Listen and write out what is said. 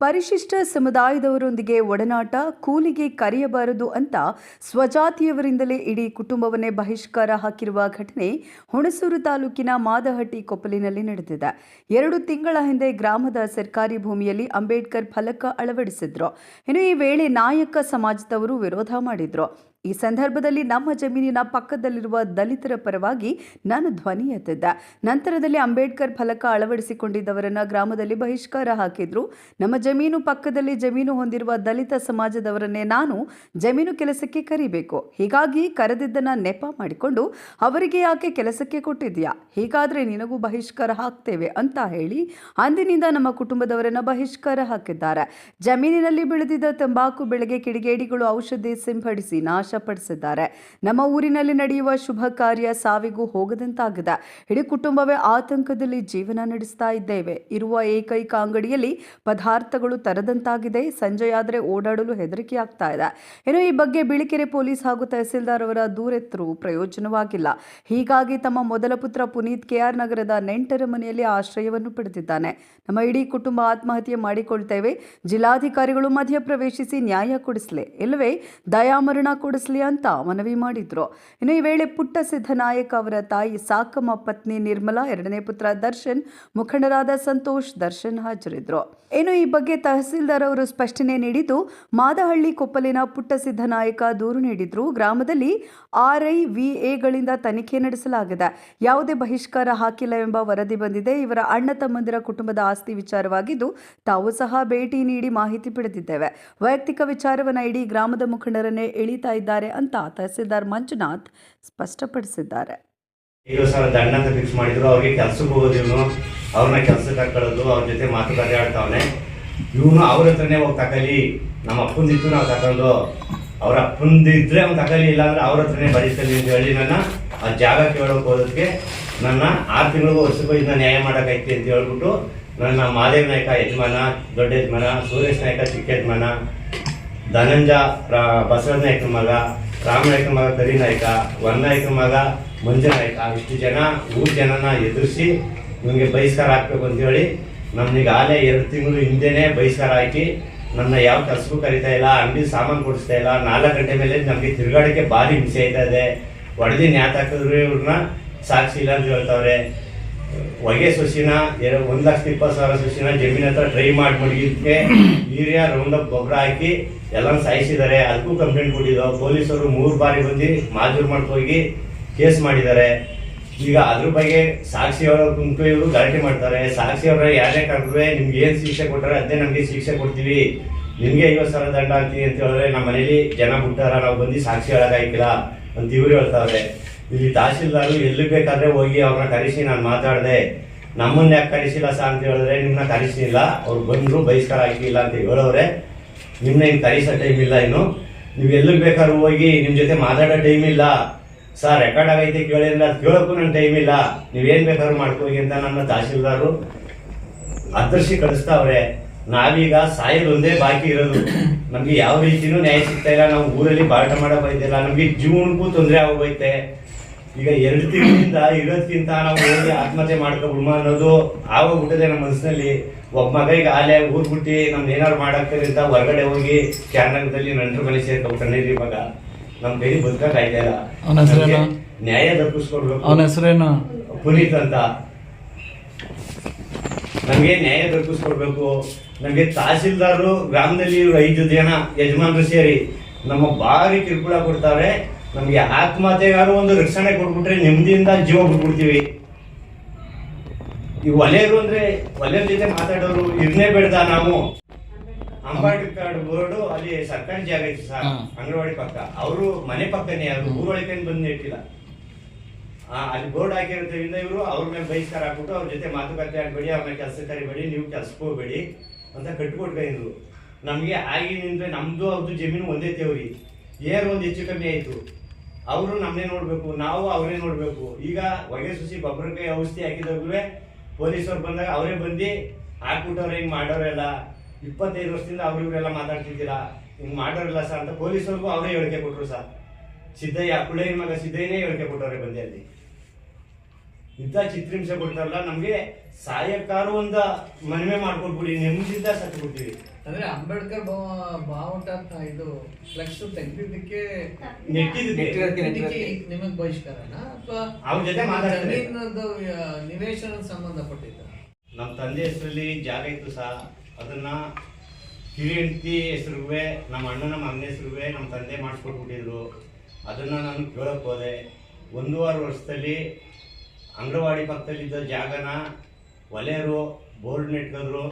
ಪರಿಶಿಷ್ಟ ಸಮುದಾಯದವರೊಂದಿಗೆ ಒಡನಾಟ, ಕೂಲಿಗೆ ಕರೆಯಬಾರದು ಅಂತ ಸ್ವಜಾತಿಯವರಿಂದಲೇ ಇಡೀ ಕುಟುಂಬವನ್ನೇ ಬಹಿಷ್ಕಾರ ಹಾಕಿರುವ ಘಟನೆ ಹುಣಸೂರು ತಾಲೂಕಿನ ಮಾದಹಟ್ಟಿ ಕೊಪ್ಪಲಿನಲ್ಲಿ ನಡೆದಿದೆ. ಎರಡು ತಿಂಗಳ ಹಿಂದೆ ಗ್ರಾಮದ ಸರ್ಕಾರಿ ಭೂಮಿಯಲ್ಲಿ ಅಂಬೇಡ್ಕರ್ ಫಲಕ ಅಳವಡಿಸಿದ್ರು. ಇನ್ನು ಈ ವೇಳೆ ನಾಯಕ ಸಮಾಜದವರು ವಿರೋಧ ಮಾಡಿದ್ರು. ಈ ಸಂದರ್ಭದಲ್ಲಿ ನಮ್ಮ ಜಮೀನಿನ ಪಕ್ಕದಲ್ಲಿರುವ ದಲಿತರ ಪರವಾಗಿ ನಾನು ಧ್ವನಿ ಎತ್ತಿದ್ದೆ. ನಂತರದಲ್ಲಿ ಅಂಬೇಡ್ಕರ್ ಫಲಕ ಅಳವಡಿಸಿಕೊಂಡಿದ್ದವರನ್ನ ಗ್ರಾಮದಲ್ಲಿ ಬಹಿಷ್ಕಾರ ಹಾಕಿದ್ರು. ನಮ್ಮ ಜಮೀನು ಪಕ್ಕದಲ್ಲಿ ಜಮೀನು ಹೊಂದಿರುವ ದಲಿತ ಸಮಾಜದವರನ್ನೇ ನಾನು ಜಮೀನು ಕೆಲಸಕ್ಕೆ ಕರಿಬೇಕು. ಹೀಗಾಗಿ ಕರೆದಿದ್ದನ್ನ ನೆಪ ಮಾಡಿಕೊಂಡು ಅವರಿಗೆ ಯಾಕೆ ಕೆಲಸಕ್ಕೆ ಕೊಟ್ಟಿದ್ಯಾ ಹೀಗಾದ್ರೆ ನಿನಗೂ ಬಹಿಷ್ಕಾರ ಹಾಕ್ತೇವೆ ಅಂತ ಹೇಳಿ ಅಂದಿನಿಂದ ನಮ್ಮ ಕುಟುಂಬದವರನ್ನ ಬಹಿಷ್ಕಾರ ಹಾಕಿದ್ದಾರೆ. ಜಮೀನಿನಲ್ಲಿ ಬೆಳೆದಿದ್ದ ತಂಬಾಕು, ಬೆಳೆಗೆ ಕಿಡಿಗೇಡಿಗಳು, ಔಷಧಿ ಸಿಂಪಡಿಸಿ ನಾಶಪಡಿಸಿದ್ದಾರೆ ನಮ್ಮ ಊರಿನಲ್ಲಿ ನಡೆಯುವ ಶುಭ ಕಾರ್ಯ ಸಾವಿಗೂ ಹೋಗದಂತಾಗಿದೆ. ಇಡೀ ಕುಟುಂಬವೇ ಆತಂಕದಲ್ಲಿ ಜೀವನ ನಡೆಸ್ತಾ ಇದ್ದೇವೆ. ಇರುವ ಏಕೈಕ ಅಂಗಡಿಯಲ್ಲಿ ಪದಾರ್ಥಗಳು ತರದಂತಾಗಿದೆ. ಸಂಜೆಯಾದರೆ ಓಡಾಡಲು ಹೆದರಿಕೆ ಆಗ್ತಾ ಇದೆ. ಇನ್ನು ಈ ಬಗ್ಗೆ ಬಿಳಿಕೆರೆ ಪೊಲೀಸ್ ಹಾಗೂ ತಹಸೀಲ್ದಾರ್ ಅವರ ದೂರೆತ್ತರು ಪ್ರಯೋಜನವಾಗಿಲ್ಲ. ಹೀಗಾಗಿ ತಮ್ಮ ಮೊದಲ ಪುತ್ರ ಪುನೀತ್ ಕೆಆರ್ ನಗರದ ನೆಂಟರ ಮನೆಯಲ್ಲಿ ಆಶ್ರಯವನ್ನು ಪಡೆದಿದ್ದಾನೆ. ನಮ್ಮ ಇಡೀ ಕುಟುಂಬ ಆತ್ಮಹತ್ಯೆ ಮಾಡಿಕೊಳ್ತೇವೆ. ಜಿಲ್ಲಾಧಿಕಾರಿಗಳು ಮಧ್ಯಪ್ರವೇಶಿಸಿ ನ್ಯಾಯ ಕೊಡಿಸಲಿ. ಇಲ್ಲವೇ, ದಯಾಮರಣ ಕೊಡಿಸಲಿ ಅಂತ ಮನವಿ ಮಾಡಿದ್ರು. ಇನ್ನು ಈ ವೇಳೆ ಪುಟ್ಟ ಸಿದ್ದನಾಯಕ್ ಅವರ ತಾಯಿ ಸಾಕಮ್ಮ ಪತ್ನಿ ನಿರ್ಮಲಾ, ಎರಡನೇ ಪುತ್ರ ದರ್ಶನ್, ಮುಖಂಡರಾದ ಸಂತೋಷ್, ದರ್ಶನ್ ಹಾಜರಿದ್ರು. ಇನ್ನು ಈ ಬಗ್ಗೆ ತಹಸೀಲ್ದಾರ್ ಅವರು ಸ್ಪಷ್ಟನೆ ನೀಡಿದ್ದು, ಮಾದಹಳ್ಳಿ ಕೊಪ್ಪಲಿನ ಪುಟ್ಟ ಸಿದ್ದನಾಯಕ ದೂರು ನೀಡಿದ್ರು. ಗ್ರಾಮದಲ್ಲಿ ಆರ್ಐ ವಿಎಗಳಿಂದ ತನಿಖೆ ನಡೆಸಲಾಗಿದೆ. ಯಾವುದೇ ಬಹಿಷ್ಕಾರ ಹಾಕಿಲ್ಲ ಎಂಬ ವರದಿ ಬಂದಿದೆ. ಇವರ ಅಣ್ಣ ತಮ್ಮಂದಿರ ಕುಟುಂಬದ ಆಸ್ತಿ ವಿಚಾರವಾಗಿದ್ದು, ತಾವು ಸಹ ಭೇಟಿ ನೀಡಿ ಮಾಹಿತಿ ಪಡೆದಿದ್ದೇವೆ. ವೈಯಕ್ತಿಕ ವಿಚಾರವನ್ನ ಇಡೀ ಗ್ರಾಮದ ಮುಖಂಡರನ್ನೇ ಎಳೀತಾ ಇದ್ದಾರೆ ಅಂತ ತಹಸೀಲ್ದಾರ್ ಮಂಜುನಾಥ್ ಸ್ಪಷ್ಟಪಡಿಸಿದ್ದಾರೆ. ಐದು ಸಾವಿರ ದಂಡ ಅಂತ ಫಿಕ್ಸ್ ಮಾಡಿದ್ರು. ಅವ್ರಿಗೆ ಕೆಲ್ಸಕ್ಕೆ ಹೋಗೋದು ಇವನು. ಅವ್ರನ್ನ ಕೆಲ್ಸಕ್ಕೆ ಹಾಕೊಳ್ಳೋದು ಅವ್ರ ಜೊತೆ ಮಾತುಕತೆ ಆಡ್ತಾವನೆ. ಇವನು ಅವ್ರ ಹತ್ರನೇ ಹೋಗಿ ತಕಲಿ. ನಮ್ಮ ಅಪ್ಪಂದಿತ್ತು ನಾವು ತಗೊಂಡು ಅವ್ರ ಅಪ್ಪಂದಿದ್ರೆ ಅವ್ನು ತಕಲಿ ಇಲ್ಲ ಅಂದ್ರೆ ಅವ್ರ ಹತ್ರನೇ ಬರೀತಲಿ ಅಂತ ಹೇಳಿ ನನ್ನ ಆ ಜಾಗ ಕೇಳೋಕೆ ಹೋದಕ್ಕೆ ನನ್ನ ಆರು ತಿಂಗಳಿಗೂ ವರ್ಷಕ್ಕೂ ಇದನ್ನ ನ್ಯಾಯ ಮಾಡೋಕೈತಿ ಅಂತ ಹೇಳ್ಬಿಟ್ಟು ನನ್ನ ಮಾದೇವ್ ನಾಯಕ ಯಜಮಾನ, ದೊಡ್ಡ ಯಜಮಾನ ಸುರೇಶ್ ನಾಯಕ ಚಿಕ್ಕ ಯಜಮಾನ ಧನಂಜ ನಾಯಕನ ಮಗ ರಾಮನಾಯಕ ಮಗ ಕರಿನಾಯಕ ವನನಾಯಕನ ಮಗ, ಮಂಜನಾಯಕ, ಇಷ್ಟು ಜನ, ಮೂರು ಜನನ ಎದುರಿಸಿ ನಿಮಗೆ ಬಹಿಷ್ಕಾರ ಹಾಕ್ಬೇಕು ಅಂತೇಳಿ ನಮ್ಗೆ ಆಲೇ ಎರಡು ತಿಂಗಳು ಹಿಂದೆನೆ ಬಹಿಷ್ಕಾರ ಹಾಕಿ ನನ್ನ ಯಾವ ಕೆಲಸಕ್ಕೂ ಕರಿತಾ ಇಲ್ಲ, ಅಂಗಡಿ ಸಾಮಾನು ಕೊಡಿಸ್ತಾ ಇಲ್ಲ, ನಾಲ್ಕು ಗಂಟೆ ಮೇಲೆ ನಮಗೆ ತಿರುಗಾಡೋಕ್ಕೆ ಭಾರಿ ಹಿಂಸೆ ಇದೆ ಹೊಡೆದಿ ನ್ಯಾತಾಕಿದ್ರು ಇವ್ರನ್ನ, ಸಾಕ್ಷಿ ಇಲ್ಲ ಅಂತ ಹೇಳ್ತಾವ್ರೆ. ಹೊಗೆ ಸೊಸಿನ ಒಂದು ಲಕ್ಷದ ಇಪ್ಪತ್ತು ಸಾವಿರ ಸೊಸಿನ ಜಮೀನ್ ಹತ್ರ ಟ್ರೈ ಮಾಡಿ ಮಡಗಿದ್ದಕ್ಕೆ ಯೂರಿಯಾ ರೌಂಡ್ ಅಪ್ ಗೊಬ್ಬರ ಹಾಕಿ ಎಲ್ಲ ಸಾಯಿಸಿದ್ದಾರೆ. ಅದಕ್ಕೂ ಕಂಪ್ಲೇಂಟ್ ಕೊಟ್ಟಿದ್ದೋ. ಪೊಲೀಸರು ಮೂರು ಬಾರಿ ಬಂದು ಮಾಜೂರು ಹೋಗಿ ಕೇಸ್ ಮಾಡಿದ್ದಾರೆ. ಈಗ ಅದ್ರ ಬಗ್ಗೆ ಸಾಕ್ಷಿಯವರ ಕುಂತು ಇವರು ಗಲಾಟೆ ಮಾಡ್ತಾರೆ. ಸಾಕ್ಷಿಯವರ ಯಾರೇ ಕರೆದ್ರೆ ನಿಮ್ಗೆ ಏನು ಶಿಕ್ಷೆ ಕೊಟ್ಟರೆ ಅದೇ ನಮಗೆ ಶಿಕ್ಷೆ ಕೊಡ್ತೀವಿ. ನಿಮಗೆ ಐವತ್ತು ಸಾವಿರ ದಂಡ ಹಾಕ್ತೀವಿ ಅಂತ ಹೇಳಿದ್ರೆ ನಮ್ಮ ಮನೇಲಿ ಜನ ಬಿಟ್ಟಾರ ನಾವು ಬಂದು ಸಾಕ್ಷಿ ಹೇಳೋದಾಗಿಲ್ಲ ಅಂತ ಇವರು ಹೇಳ್ತಾವ್ರೆ ಇಲ್ಲಿ ತಹಸೀಲ್ದಾರು ಎಲ್ಲಿ ಬೇಕಾದ್ರೆ ಹೋಗಿ ಅವ್ರನ್ನ ಕರೆಸಿ ನಾನು ಮಾತಾಡಿದೆ. ನಮ್ಮನ್ನ ಯಾಕೆ ಕರೆಸಿಲ್ಲ ಸರ್ ಅಂತ ಹೇಳಿದ್ರೆ ನಿಮ್ಮನ್ನ ಕರೆಸಿಲ್ಲ. ಅವ್ರು ಬಂದ್ರು ಬಹಿಷ್ಕಾರ ಆಗಿಲ್ಲ ಅಂತ ಹೇಳೋರೆ ನಿಮ್ಮನ್ನ ಇನ್ನು ಕರೆಸೋ ಟೈಮ್ ಇಲ್ಲ ಇನ್ನು. ನೀವು ಎಲ್ಲಿಗೆ ಬೇಕಾದ್ರೂ ಹೋಗಿ ನಿಮ್ಮ ಜೊತೆ ಮಾತಾಡೋ ಟೈಮ್ ಇಲ್ಲ. ಸರ್ ರೆಕಾರ್ಡ್ ಆಗೈತೆ ಕೇಳಿದ್ರೆ ಅದು ಕೇಳೋಕ್ಕೂ ನನ್ನ ಟೈಮ್ ಇಲ್ಲ. ನೀವೇನ್ ಬೇಕಾದ್ರೂ ಮಾಡ್ಕೋಗಿ ಅಂತ ನನ್ನ ತಹಸೀಲ್ದಾರು. ಅರ್ಧರ್ಷಿ ಕಳಿಸ್ತಾವ್ರೆ. ನಾವೀಗ ಸಾಯೋದು ಒಂದೇ ಬಾಕಿ ಇರೋದು. ನಮ್ಗೆ ಯಾವ ರೀತಿನೂ ನ್ಯಾಯ ಸಿಗ್ತಾ ಇಲ್ಲ. ನಾವು ಊರಲ್ಲಿ ಬಾಟ ಮಾಡಕ್ ಬೈತಿಲ್ಲ ನಮ್ಗೆ ಜೀವನಕ್ಕೂ ತೊಂದರೆ ಆಗೋಗೈತೆ. ಈಗ ಎರಡು ತಿಂಗಳಿಂದ ಇರೋದ್ಕಿಂತ ನಾವು ಹೋಗಿ ಆತ್ಮಹತ್ಯೆ ಮಾಡ್ಕೊಬಿಡ್ಮ ಅನ್ನೋದು ಆಗೋಗ್ಬಿಟ್ಟಿದೆ ನಮ್ಮ ಮನಸ್ಸಿನಲ್ಲಿ. ಒಬ್ಬ ಮಗ ಈಗ ಆಲೆ ಊರ್ ಬಿಟ್ಟು ನಮ್ದು ಏನಾರು ಮಾಡಕ್ಕಿಂತ ಹೊರಗಡೆ ಹೋಗಿ ಕ್ಯಾನಲ್ದಲ್ಲಿ ನಂಟ್ರ ಮನೆ ಸೇರ್ಕೊಂಡ್ರಿ ಇವಾಗ ನಮ್ ಕೈಲಿ ಬದುಕಾಯ್ತಾ ಇಲ್ಲ. ನ್ಯಾಯ ತಪ್ಪಿಸ್ಕೊಡ್ಬೇಕು ಅವನ ಹೆಸರೇನು? ಪುನೀತ್ ಅಂತ. ನಮ್ಗೆ ನ್ಯಾಯ ದೊರಕಿಸ್ಕೊಡ್ಬೇಕು. ನಮಗೆ ತಹಸೀಲ್ದಾರರು ಗ್ರಾಮದಲ್ಲಿ ಐದು ಜನ ಯಜಮಾನರು ಸೇರಿ ನಮ್ಮ ಭಾರಿ ಕಿರುಕುಳ ಕೊಡ್ತಾರೆ. ನಮಗೆ ಆತ್ಮಹತ್ಯೆಗಾರು ಒಂದು ರಕ್ಷಣೆ ಕೊಟ್ಬಿಟ್ರೆ ನೆಮ್ಮದಿಯಿಂದ ಜೀವ ಬಿಟ್ಬಿಡ್ತೀವಿ. ಈ ಒಲೆಯರು ಅಂದ್ರೆ ಒಲೆಯ ಜೊತೆ ಮಾತಾಡೋರು ಇದನ್ನೇ ಬೇಡ್ದ ನಾವು. ಕಾರ್ಡ್ ಬೋರ್ಡು ಅಲ್ಲಿ ಸರ್ಕಾರಿ ಜಾಗ ಐತಿ ಸರ್. ಅಂಗನವಾಡಿ ಪಕ್ಕ. ಅವರು ಮನೆ ಪಕ್ಕನೇ ಅದು ಊರೊಳಗೆ ಬಂದು ಇಟ್ಟಿಲ್ಲ ಅಲ್ಲಿ ಬೋರ್ಡ್ ಹಾಕಿರೋದ್ರಿಂದ ಇವರು ಅವ್ರ ಮೇಲೆ ಬಹಿಷ್ಕಾರ ಹಾಕ್ಬಿಟ್ಟು ಅವ್ರ ಜೊತೆ ಮಾತುಕತೆ ಆಡ್ಬೇಡಿ ಅವ್ರನ್ನ ಕೆಲಸಕ್ಕೆ ಕರಿಬೇಡಿ, ನೀವು ಕೆಲ್ಸಕ್ಕೆ ಹೋಗ್ಬೇಡಿ ಅಂತ ಕಟ್ಕೊಟ್ಕೊಂಡಿದ್ರು ನಮಗೆ ಆಗಿನಿಂದ ನಮ್ಮದು ಅವ್ರದ್ದು ಜಮೀನು ಒಂದೇ ತೇವ್ರಿ. ಏರ್ ಒಂದು ಹೆಚ್ಚು ಕಮ್ಮಿ ಆಯಿತು. ಅವರು ನಮ್ಮನ್ನೇ ನೋಡಬೇಕು, ನಾವು ಅವರೇ ನೋಡಬೇಕು. ಈಗ ಹೊಗೆ ಸುಸಿ ಗೊಬ್ಬರಕ್ಕೆ ಔಷಧಿ ಹಾಕಿದಾಗ್ಲೂ ಪೊಲೀಸರು ಬಂದಾಗ ಅವರೇ ಬಂದು ಹಾಕ್ಬಿಟ್ಟವ್ರೆ, ಹಿಂಗೆ ಮಾಡೋರೆಲ್ಲ ಇಪ್ಪತ್ತೈದು ವರ್ಷದಿಂದ ಅವ್ರ ಇವರೆಲ್ಲ ಮಾತಾಡ್ತಿದ್ದೀರಾ ಹಿಂಗೆ ಮಾಡೋರಿಲ್ಲ ಸರ್ ಅಂತ ಪೊಲೀಸರಿಗೂ ಅವರೇ ಹೇಳಿಕೆ ಕೊಟ್ಟರು ಸರ್. ಸಿದ್ದಯ್ಯ ಕುಳ್ಳೇನ ಮಗ ಸಿದ್ದಯ್ಯನೇ ಹೇಳಿಕೆ ಕೊಟ್ಟವ್ರೆ ಬಂದೆ ಅಲ್ಲಿ. ಇಂಥ ಚಿತ್ರಿಂಸೆ ಕೊಡ್ತಾರಲ್ಲ ನಮ್ಗೆ ಸಾಯಕ್ಕಾರು ಒಂದ ಮನವಿ ಮಾಡ್ಕೊಟ್ಬಿಡಿ ನೆಮ್ಮದಿಯಿಂದ ಸತ್ತು ಬಿಡ್ತೀವಿ ಅಂದ್ರೆ ಅಂಬೇಡ್ಕರ್ ಭಾವ- ಬಾವುಟ ಅಂತ ಇದು ಫ್ಲೆಕ್ಸ್ ತೆಗ್ದಿದ್ದಕ್ಕೆ ನೆಟ್ಟಿದ್ದಕ್ಕೆ. ನಿಮಗೆ ನಿಮಗ್ ಬಹಿಷ್ಕಾರನ? ಅಥವಾ ಅವ್ರ ಜೊತೆ ಮಾತಾಡ್ತಾರೆ. ನಿವೇಶನ ಸಂಬಂಧಪಟ್ಟಿದ್ದ ನಮ್ಮ ತಂದೆ ಹೆಸರಲ್ಲಿ ಜಾಗ ಇತ್ತು ಸಹ ಅದನ್ನ ಕಿರಿಯಂತಿ ಹೆಸರುವೆ ನಮ್ಮ ಅಣ್ಣನ ಮಗನ ಹೆಸರುವೆ ನಮ್ಮ ತಂದೆ ಮಾಡಿಸ್ಕೊಟ್ಬಿಟ್ಟಿದ್ರು. ಅದನ್ನ ನಾನು ಕೇಳಕ್ ಹೋದೆ. ಒಂದೂವರೆ ವರ್ಷದಲ್ಲಿ ಅಂಗನವಾಡಿ ಪಕ್ಕದಲ್ಲಿದ್ದ ಜಾಗನ ಒಲೆಯರು ಬೋರ್ಡ್ ನೆಟ್ಕಿದ್ರು